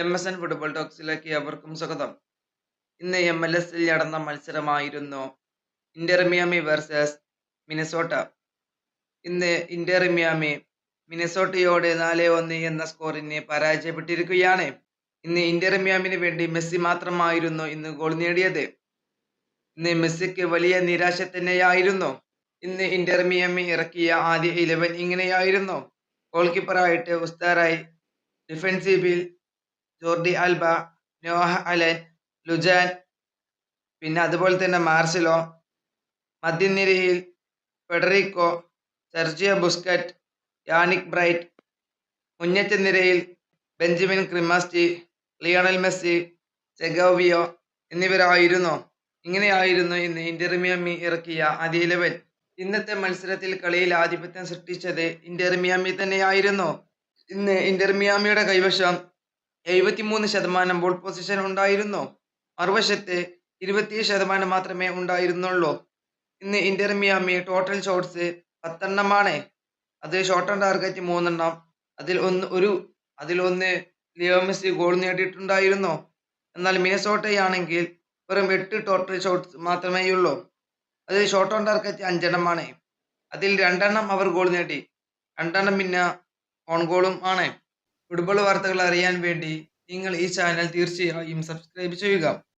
M S N football ടോക്സിലേക്ക് അവർക്കും സ്വാഗതം. ഇന്ന് എം എൽ എസിൽ നടന്ന മത്സരമായിരുന്നു ഇന്റർമിയാമി വേഴ്സസ് മിനസോട്ട. ഇന്ന് ഇന്റർമിയാമി മിനസോട്ടയോട് നാല് ഒന്ന് എന്ന സ്കോറിനെ പരാജയപ്പെട്ടിരിക്കുകയാണ്. ഇന്ന് ഇന്റർമിയാമിന് വേണ്ടി മെസ്സി മാത്രമായിരുന്നു ഇന്ന് ഗോൾ നേടിയത്. ഇന്ന് മെസ്സിക്ക് വലിയ നിരാശ തന്നെയായിരുന്നു. ഇന്ന് ഇന്റർമിയാമി ഇറക്കിയ ആദ്യ ഇലവൻ ഇങ്ങനെയായിരുന്നു. ഗോൾ കീപ്പറായിട്ട് ഉസ്താറായി ഡിഫൻസീവിൽ Jordi Alba Noah Allen Lujan പിന്നെ അതുപോലെ തന്നെ മാർസിലോ മധ്യനിരയിൽ Federico Sergio Busquets Yannick Bright മുന്നേറ്റ നിരയിൽ Benjamin Cremaschi Lionel Messi Segovia എന്നിവരായിരുന്നു. ഇങ്ങനെയായിരുന്നു ഇന്ന് ഇന്റർ മിയാമി ഇറക്കിയ ആദ്യ ഇലവൻ ഇന്നത്തെ മത്സരത്തിൽ കളിയിൽ ആധിപത്യം സൃഷ്ടിച്ചത് ഇന്റർ മിയാമി തന്നെയായിരുന്നു. ഇന്ന് ഇന്റർ മിയാമിയുടെ കൈവശം എഴുപത്തിമൂന്ന് ശതമാനം ബോൾ പൊസിഷൻ ഉണ്ടായിരുന്നു. മറുവശത്ത് ഇരുപത്തിയേഴ് ശതമാനം മാത്രമേ ഉണ്ടായിരുന്നുള്ളൂ. ഇന്ന് ഇന്റർ മിയാമി ടോട്ടൽ ഷോട്ട്സ് പത്തെണ്ണമാണ്. അത് ഷോട്ട് ഓൺ ടാർഗറ്റ് മൂന്നെണ്ണം. അതിൽ ഒന്ന് ഒരു അതിൽ ഒന്ന് മെസ്സി ഗോൾ നേടിയിട്ടുണ്ടായിരുന്നു. എന്നാൽ മിനസോട്ടയാണെങ്കിൽ വെറും എട്ട് ടോട്ടൽ ഷോട്ട്സ് മാത്രമേ ഉള്ളൂ. അത് ഷോട്ട് ഓൺ ടാർഗറ്റ് അഞ്ചെണ്ണമാണ്. അതിൽ രണ്ടെണ്ണം അവർ ഗോൾ നേടി. രണ്ടെണ്ണം പിന്നെ ഓൺ ഗോളും ആണ്. ഫുട്ബോൾ വാർത്തകൾ അറിയാൻ വേണ്ടി നിങ്ങൾ ഈ ചാനൽ തീർച്ചയായും സബ്സ്ക്രൈബ് ചെയ്യുക.